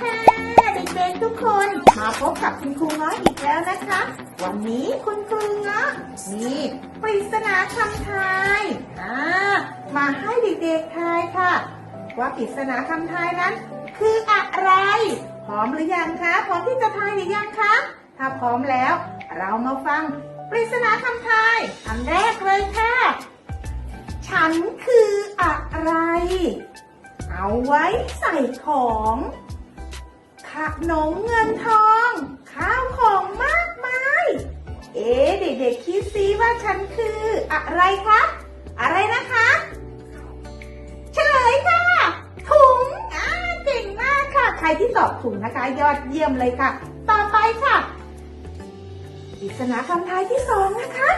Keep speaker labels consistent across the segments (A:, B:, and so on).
A: ค่ะเด็กๆทุกคนมาพบกับคุณครูง้ออีกแล้วนะคะ วันนี้คุณครูง้อมีปริศนาคำทายอ่ามาให้เด็กๆทายค่ะ ว่าปริศนาคำทายนั้น คืออะไรพร้อมหรือยังคะพร้อมที่จะทายหรือยังคะถ้าพร้อมแล้ว เรามาฟังปริศนาคำทายอันแรกเลยค่ะ ฉันคืออะไร เอาไว้ใส่ของ ขนมเงินทอง ข้าวของมากมาย เอ๊เด็กๆคิดซิว่าฉันคืออะไรคะอะไรนะคะ เฉลยค่ะ ถุงอ่าเก่งมากค่ะ ใครที่ตอบถูกนะคะ ยอดเยี่ยมเลยค่ะ ต่อไปค่ะปริศนาคำทายที่สองนะคะ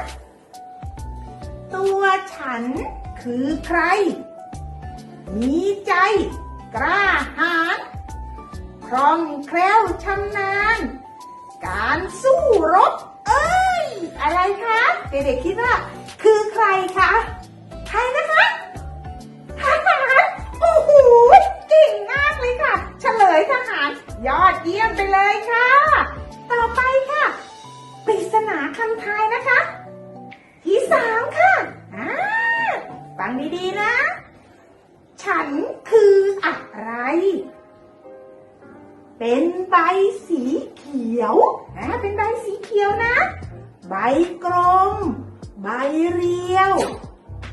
A: ตัวฉันคือใคร มีใจ กล้าหาญ คล่องแคล่วชำนาญ การสู้รบ เอ้ย อะไรคะ เด็กๆคิดว่า คือใครคะ ใครนะคะทหารโอ้โหเก่งมากเลยค่ะ เฉลยทหาร ยอดเยี่ยมไปเลยค่ะ ต่อไปค่ะปริศนาคำทายนะคะ ที่สามค่ะอ่าฟังดีๆนะ ฉันคืออะไร เป็นใบสีเขียวนะเป็นใบสีเขียวนะ ใบกลม ใบเรียว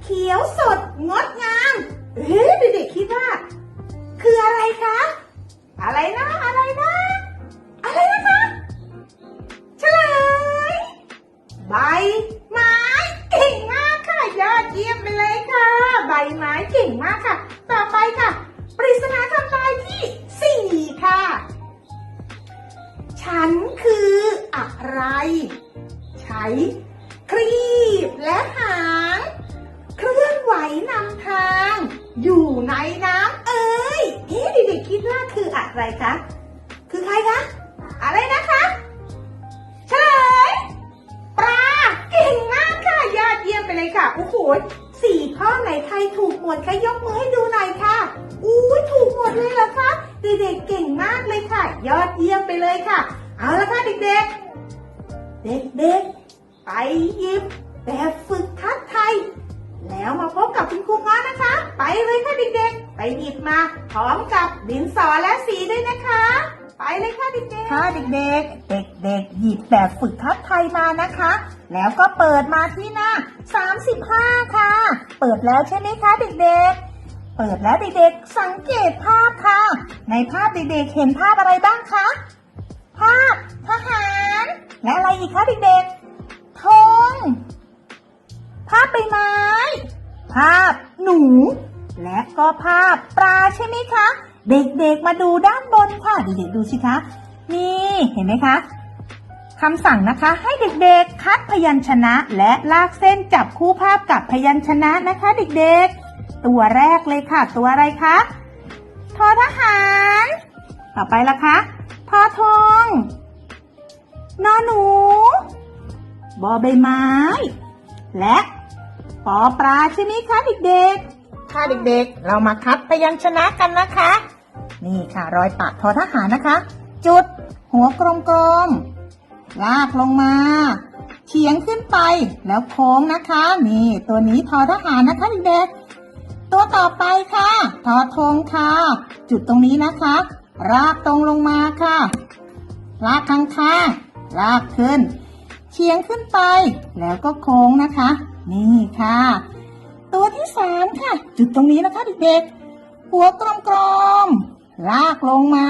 A: เขียวสดงดงาม เฮ้ยเด็กๆคิดว่า คืออะไรคะ อะไรนะ อะไร ใช้ครีบและหาง เคลื่อนไหวนำทาง อยู่ในน้ำเอ้ยเอ๊ะเด็กๆคิดว่าคืออะไรคะ คือใครคะ อะไรนะคะเฉลยปลาเก่งมากค่ะยอดเยี่ยมไปเลยค่ะโอ้โหสี่ข้อไหนใครถูกหมดใครยกมือให้ดูหน่อยค่ะอุ้ถูกหมดเลยเหรอคะเด็กๆเก่งมากเลยค่ะ ยอดเยี่ยมไปเลยค่ะ เอาละค่ะเด็กๆ เด็กๆ ไปหยิบแบบฝึกทัดไทย แล้วมาพบกับคุณครูง้อนะคะ ไปเลยค่ะเด็กๆ ไปหยิบมาพร้อมกับดินสอและสีด้วยนะคะ ไปเลยค่ะเด็กๆ ค่ะเด็กๆ เด็กๆ หยิบแบบฝึกทัดไทยมานะคะ แล้วก็เปิดมาที่หน้า 35 ค่ะ เปิดแล้วใช่ไหมคะเด็กๆเปิดแล้วเด็กๆ สังเกตภาพค่ะ ในภาพเด็กๆ เห็นภาพอะไรบ้างคะ ภาพทหาร และอะไรอีกคะเด็กๆธงภาพใบไม้ ภาพหนู และก็ภาพปลาใช่ไหมคะ เด็กๆมาดูด้านบนค่ะ เด็กๆดูสิคะ นี่เห็นไหมคะคำสั่งนะคะให้เด็กๆ คัดพยัญชนะและลากเส้นจับคู่ภาพกับพยัญชนะนะคะ เด็กๆ ตัวแรกเลยค่ะ ตัวอะไรคะทอทหาร ต่อไปละคะทอทง นอหนู บอใบไม้ และปอปลาใช่ไหมคะเด็กๆ ค่ะเด็กๆ เรามาคัดพยัญชนะกันนะคะ นี่ค่ะรอยปากทอทหารนะคะ จุด หัวกลมๆ ลากลงมาเฉียงขึ้นไปแล้วโค้งนะคะ นี่ตัวนี้ทอทหารนะคะเด็กๆ ตัวต่อไปค่ะทอธงค่ะ จุดตรงนี้นะคะ รากตรงลงมาค่ะลากข้างๆ ลากขึ้น เฉียงขึ้นไป แล้วก็โค้งนะคะ นี่ค่ะ ตัวที่สามค่ะ จุดตรงนี้นะคะเด็กๆ หัวกลมๆ ลากลงมา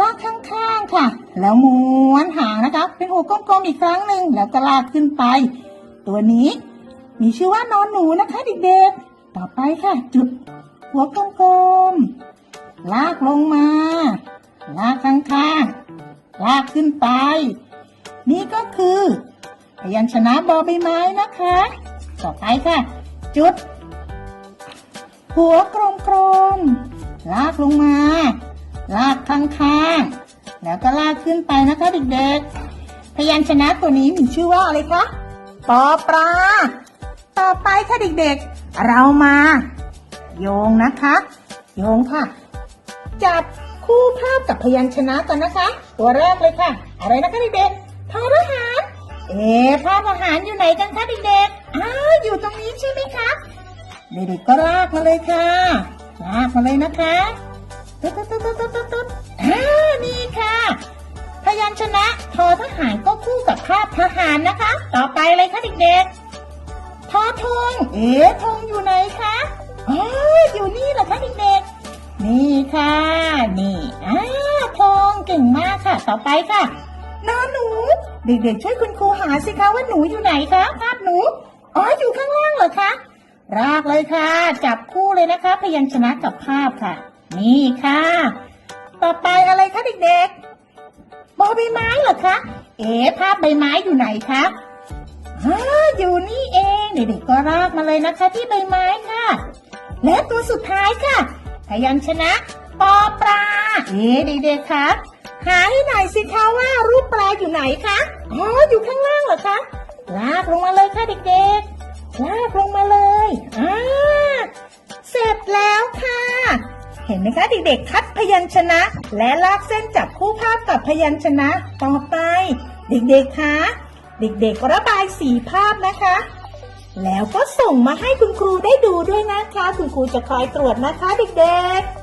A: ลากข้างๆค่ะ แล้วม้วนหางนะคะ เป็นหัวกลมๆอีกครั้งหนึ่งแล้วก็ลากขึ้นไป ตัวนี้ มีชื่อว่านอนหนูนะคะเด็กๆ ต่อไปค่ะ จุดหัวกลมๆ ลากลงมา ลากข้างๆ ลากขึ้นไป นี่ก็คือพยัญชนะบอใบไม้นะคะ ต่อไปค่ะ จุด หัวกลมกลมๆลากลงมา ลากข้างๆ แล้วก็ลากขึ้นไปนะคะเด็กๆ พยัญชนะตัวนี้มีชื่อว่าอะไรคะปอปลาต่อไปค่ะเด็กๆ เรามา โยงนะคะ โยงค่ะ จับคู่ภาพกับพยัญชนะกันนะคะ ตัวแรกเลยค่ะ อะไรนะคะเด็กๆทอทหาร เอ๊ะภาพทหารอยู่ไหนกันคะเด็กๆอ้าวอยู่ตรงนี้ใช่ไหมคะเด็กๆก็ลากมาเลยค่ะลากมาเลยนะคะตุ๊ดตุ๊ดตุ๊ดตุ๊ดตุ๊ดตุ๊ดอ่านี่ค่ะพยัญชนะทอทหารก็คู่กับภาพทหารนะคะ ต่อไปเลยค่ะเด็กๆทอทงเอ๊ะธงอยู่ไหนคะอ๋ออยู่นี่เหรอคะเด็กๆนี่ค่ะ นี่อ่า ก่งมากค่ะ ต่อไปค่ะนอนหนู เด็กๆช่วยคุณครูหาสิคะว่าหนูอยู่ไหนคะภาพหนู อ๋ออยู่ข้างล่างเหรอคะรากเลยค่ะ จับคู่เลยนะคะ พยัญชนะกับภาพค่ะ นี่ค่ะ ต่อไปอะไรคะเด็กๆบอใบไม้เหรอคะ เอ๋ภาพใบไม้อยู่ไหนคะอาอยู่นี่เองเด็กๆก็รากมาเลยนะคะ ที่ใบไม้ค่ะ และตัวสุดท้ายค่ะ พยัญชนะปอปลาเอ๋เด็กๆคะ หาให้หน่อยสิคะว่ารูปปลาอยู่ไหนคะ อ๋อ อยู่ข้างล่างเหรอคะ ลากลงมาเลยค่ะเด็กๆ ลากลงมาเลยอ่าเสร็จแล้วค่ะ เห็นไหมคะเด็กๆ คัดพยัญชนะ และลากเส้นจับคู่ภาพกับพยัญชนะต่อไป เด็กๆ คะ เด็กๆ ระบายสีภาพนะคะแล้วก็ส่งมาให้คุณครูได้ดูด้วยนะคะ คุณครูจะคอยตรวจนะคะเด็กๆ